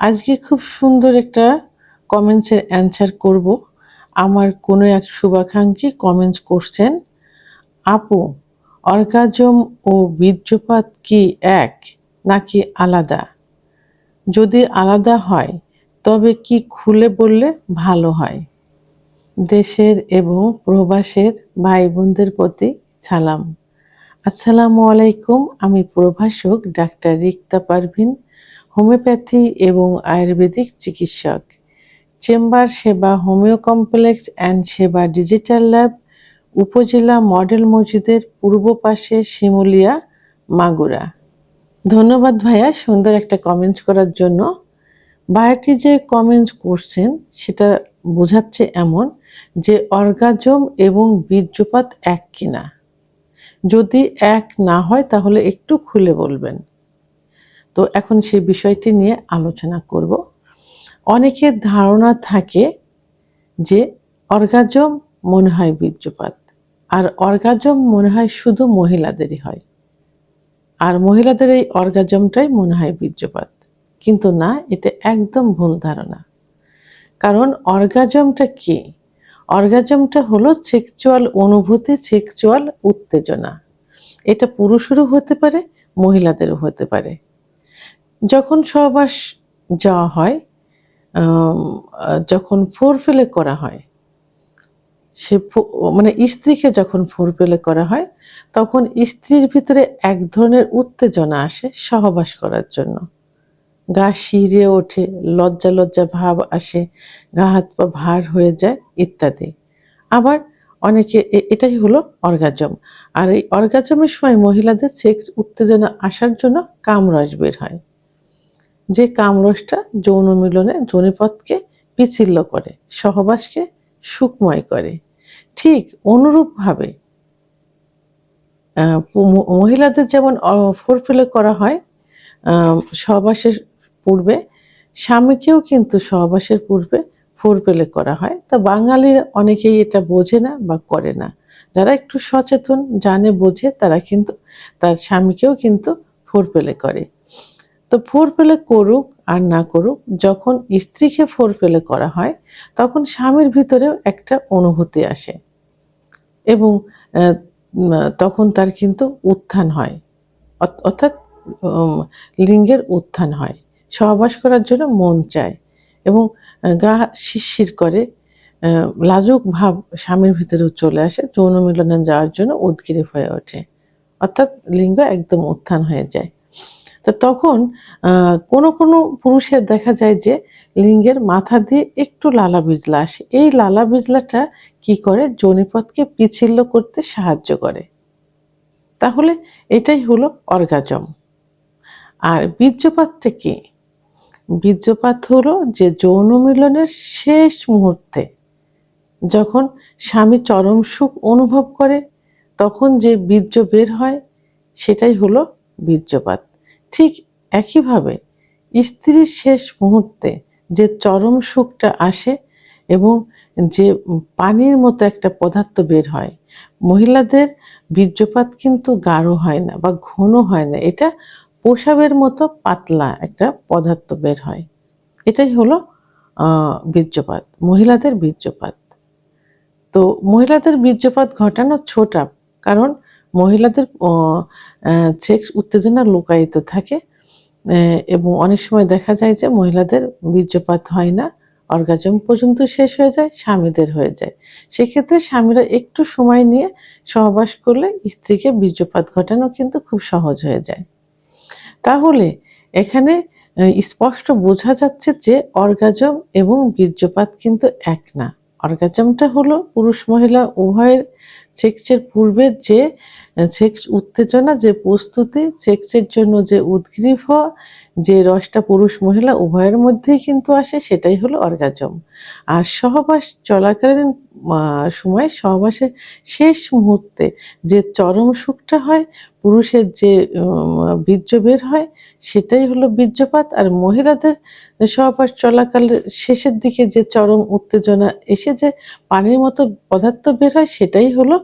আজকে খুব সুন্দর একটা কমেন্টসের অ্যান্সার করব। আমার কোনো এক শুভাকাঙ্ক্ষী কমেন্টস করছেন, আপু অর্গাজম ও বীর্যপাত কি এক নাকি আলাদা? যদি আলাদা হয়, তবে কি খুলে বললে ভালো হয়? দেশের এবং প্রবাসের ভাই বোনদের প্রতি সালাম। আসসালামু আলাইকুম, আমি প্রভাষক ডাক্তার রিক্তা পারভিন। হোমিওপ্যাথি এবং আয়ুর্বেদিক চিকিৎসক। Chamber Seba homeo complex and Seba digital lab উপজেলা মডেল মসজিদের পূর্ব পাশে শিমুলিয়া, মাগুরা। ধন্যবাদ ভাইয়া সুন্দর একটা কমেন্টস করার জন্য। ভাইয়াটি যে কমেন্টস করছেন সেটা বোঝাচ্ছে এমন যে অর্গাজম এবং বীর্যপাত এক কিনা। যদি এক না হয় তাহলে একটু খুলে বলবেন। তো এখন সেই বিষয়টি নিয়ে আলোচনা করব। অনেকের ধারণা থাকে যে অর্গাজম মনে হয় বীর্যপাত, আর অর্গাজম মনে হয় শুধু মহিলাদেরই হয়। আর মহিলাদের এই অর্গাজমটাই মনে হয় বীর্যপাত। কিন্তু না, এটা একদম ভুল ধারণা। কারণ অর্গাজমটা কি? অর্গাজমটা হলো সেক্সুয়াল অনুভূতি, সেক্সুয়াল উত্তেজনা। এটা পুরুষেরও হতে পারে, মহিলাদেরও হতে পারে। যখন সহবাস যাওয়া হয় যখন ফোর ফেলে করা হয়, সে মানে স্ত্রীকে যখন ফোর ফেলে করা হয়, তখন স্ত্রীর ভিতরে এক ধরনের উত্তেজনা আসে সহবাস করার জন্য। গা শিরে ওঠে, লজ্জা লজ্জা ভাব আসে, গা হাত পা ভার হয়ে যায় ইত্যাদি। আবার অনেকে এটাই হলো অর্গাজম। আর এই অর্গাজমের সময় মহিলাদের সেক্স উত্তেজনা আসার জন্য কামরস বের হয়। যে কামরসটা যৌন মিলনে যৌনিপথকে পিছিল্য করে, সহবাসকে সুখময় করে। ঠিক অনুরূপভাবে মহিলাদের যেমন ফোরফিলে করা হয় সহবাসের পূর্বে, স্বামীকেও কিন্তু সহবাসের পূর্বে ফোর পেলে করা হয়। তা বাঙালির অনেকেই এটা বোঝে না বা করে না। যারা একটু সচেতন, জানে, বোঝে, তারা কিন্তু, তার স্বামীকেও কিন্তু ফোর পেলে করে। তো ফোর পেলে করুক আর না করুক, যখন স্ত্রীকে ফোর পেলে করা হয়, তখন স্বামীর ভিতরেও একটা অনুভূতি আসে। এবং তখন তার কিন্তু উত্থান হয়। অর্থাৎ লিঙ্গের উত্থান হয়। সহবাস করার জন্য মন চায় এবং গা শিরশির করে লাজুক ভাব স্বামীর ভিতরেও চলে আসে, যৌন মিলনে যাওয়ার জন্য উদ্গিরে হয়ে ওঠে। অর্থাৎ লিঙ্গ একদম উত্থান হয়ে যায়। তো তখন কোনো কোনো পুরুষের দেখা যায় যে লিঙ্গের মাথা দিয়ে একটু লালা বিজলা আসে। এই লালা বিজলাটা কি করে? যৌনিপথকে পিছিল্য করতে সাহায্য করে। তাহলে এটাই হলো অর্গাজম। আর বীর্যপাতটা কি? বীর্যপাত হলো যে যৌন মিলনের শেষ মুহূর্তে যখন স্বামী চরম সুখ অনুভব করে, তখন যে বীর্য বের হয়, সেটাই হলো বীর্যপাত। ঠিক একইভাবে স্ত্রীর শেষ মুহূর্তে যে চরম সুখটা আসে এবং যে পানির মতো একটা পদার্থ বের হয়, মহিলাদের বীর্যপাত কিন্তু গাঢ় হয় না বা ঘন হয় না। এটা পোশাবের মতো পাতলা একটা পদার্থ বের হয়। এটাই হলো বীর্যপাত, মহিলাদের বীর্যপাত। তো মহিলাদের বীর্যপাত ঘটানো ছোটা কারণ মহিলাদের সেক্স উত্তেজনা লুকায়িত থাকে এবং অনেক সময় দেখা যায় যে মহিলাদের বীর্যপাত হয় না, অর্গাজম পর্যন্ত শেষ হয়ে যায়, স্বামীদের হয়ে যায়। সেক্ষেত্রে স্বামীরা একটু সময় নিয়ে সহবাস করলে স্ত্রীকে বীর্যপাত ঘটানো কিন্তু খুব সহজ হয়ে যায়। তাহলে এখানে স্পষ্ট বোঝা যাচ্ছে যে অর্গাজম এবং বীর্যপাত কিন্তু এক না। অর্গাজমটা হলো পুরুষ মহিলা উভয়ের সেক্সের পূর্বের যে সেক্স উত্তেজনা, যে প্রস্তুতি, সেক্সের জন্য যে উদ্গ্রীব, যে রসটা পুরুষ মহিলা উভয়ের মধ্যেই কিন্তু আসে, সেটাই হলো অর্গাজম। আর সহবাস চলাকালীন সময় সহবাসের শেষ মুহূর্তে যে চরম সুখটা হয়, পুরুষের যে বীর্য বের হয়, সেটাই হলো বীর্যপাত। আর মহিলাদের সহবাস চলাকালে শেষের দিকে যে চরম উত্তেজনা এসে যে পানির মতো পদার্থ বের হয়, সেটাই হলো